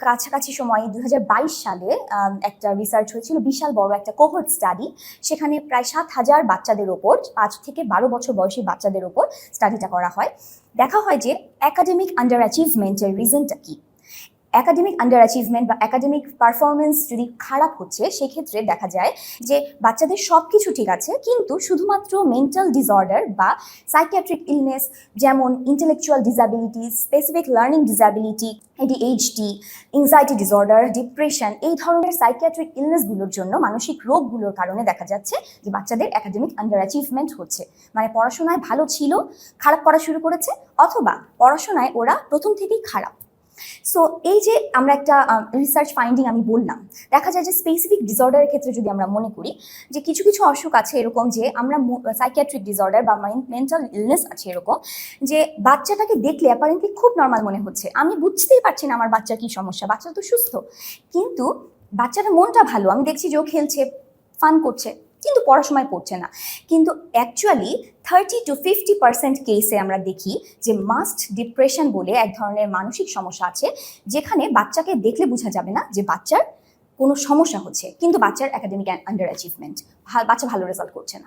কাছাকাছি সময়ে দু হাজার বাইশ সালে একটা রিসার্চ হয়েছিল, বিশাল বড় একটা কোহর্ট স্টাডি সেখানে প্রায় সাত হাজার বাচ্চাদের ওপর, পাঁচ থেকে বারো বছর বয়সী বাচ্চাদের ওপর স্টাডিটা করা হয়। দেখা হয় যে একাডেমিক আন্ডার অ্যাচিভমেন্টের রিজনটা কি? একাডেমিক আন্ডার অ্যাচিভমেন্ট বা একাডেমিক পারফরমেন্স যদি খারাপ হচ্ছে, সেক্ষেত্রে দেখা যায় যে বাচ্চাদের সব কিছু ঠিক আছে, কিন্তু শুধুমাত্র মেন্টাল ডিসঅর্ডার বা সাইকিয়াট্রিক ইলনেস যেমন intellectual disability specific learning disability ADHD anxiety disorder depression এই ধরনের সাইকিয়াট্রিক ইলনেসগুলোর জন্য মানসিক রোগগুলোর কারণে দেখা যাচ্ছে যে বাচ্চাদের একাডেমিক আন্ডার অ্যাচিভমেন্ট হচ্ছে। মানে পড়াশোনায় ভালো ছিল, খারাপ করা শুরু করেছে, অথবা পড়াশোনায় ওরা প্রথম থেকেই খারাপ। সো এই যে আমরা একটা রিসার্চ ফাইন্ডিং আমি বললাম, দেখা যায় যে স্পেসিফিক ডিসঅর্ডারের ক্ষেত্রে যদি আমরা মনে করি, যে কিছু কিছু অসুখ আছে এরকম যে আমরা সাইকিয়াট্রিক ডিসঅর্ডার বা মেন্টাল ইলনেস আছে এরকম, যে বাচ্চাটাকে দেখলে অ্যাপারেন্টলি খুব নর্মাল মনে হচ্ছে। আমি বুঝতেই পারছি না আমার বাচ্চার কী সমস্যা, বাচ্চা তো সুস্থ। কিন্তু বাচ্চাটার মনটা ভালো, আমি দেখছি যে ও খেলছে ফান করছে। কিন্তু পড়াশোনায় পড়ছে না। কিন্তু actually thirty to fifty percent কেসে আমরা দেখি যে মাস্ট ডিপ্রেশন বলে এক ধরনের মানসিক সমস্যা আছে, যেখানে বাচ্চাকে দেখলে বোঝা যাবে না যে বাচ্চার কোনো সমস্যা হচ্ছে, কিন্তু বাচ্চার একাডেমিক আন্ডার অ্যাচিভমেন্ট বাচ্চা ভালো রেজাল্ট করছে না।